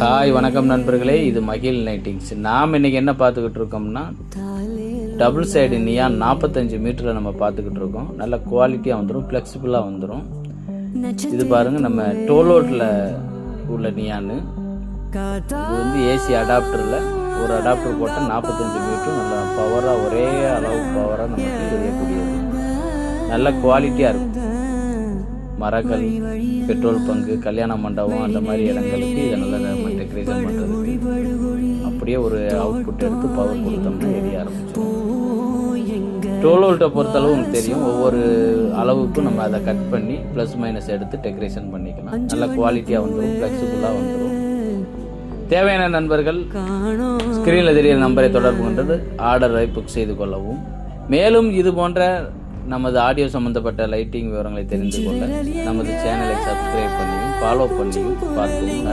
Hi வணக்கம் நண்பர்களே. இது மகிழ் லைட்டிங்ஸ் நாம் இன்னைக்கு என்ன பார்த்துக்கிட்டு இருக்கோம்னா டபுள் சைடு நியான் நாற்பத்தஞ்சு மீட்டரில் நம்ம பார்த்துக்கிட்டு இருக்கோம். நல்ல குவாலிட்டியாக வந்துடும் ஃப்ளெக்சிபிளாக வந்துடும் இது பாருங்கள் நம்ம டோலோட்டில் உள்ள நியான்னு இது வந்து ஏசி அடாப்டரில் ஒரு அடாப்டர் போட்டால் நாற்பத்தஞ்சு மீட்டரும் நல்லா பவராக ஒரே அளவு பவராக நமக்கு எரியக்கூடியது நல்ல குவாலிட்டியாக இருக்கும். மரங்கள் பெட்ரோல் பங்கு கல்யாண மண்டபம் அந்த மாதிரி இடங்களுக்கு இதை நல்லா நம்ம டெக்கரேஷன் அப்படியே ஒரு அவுட்புட் எடுத்து பவர் கொடுத்தோம்னா எரிய ஆரம்பிச்சிடும். டோலோல்ட்டை பொறுத்தளவு உங்களுக்கு தெரியும். ஒவ்வொரு அளவுக்கும் நம்ம அதை கட் பண்ணி ப்ளஸ் மைனஸ் எடுத்து டெக்கரேஷன் பண்ணிக்கலாம். நல்ல குவாலிட்டியாக வந்துடும் ஃப்ளெக்சிபிளாக வந்துடும் தேவையான நண்பர்கள் ஸ்க்ரீனில் தெரிகிற நம்பரை தொடர்பு கொண்டது ஆர்டரை புக் செய்து கொள்ளவும். மேலும் இது போன்ற நமது ஆடியோ சம்பந்தப்பட்ட லைட்டிங் விவரங்களை தெரிந்து கொள்ள நமது சேனலை சப்ஸ்கிரைப் பண்ணியும் ஃபாலோ பண்ணியும் பார்க்கவும்.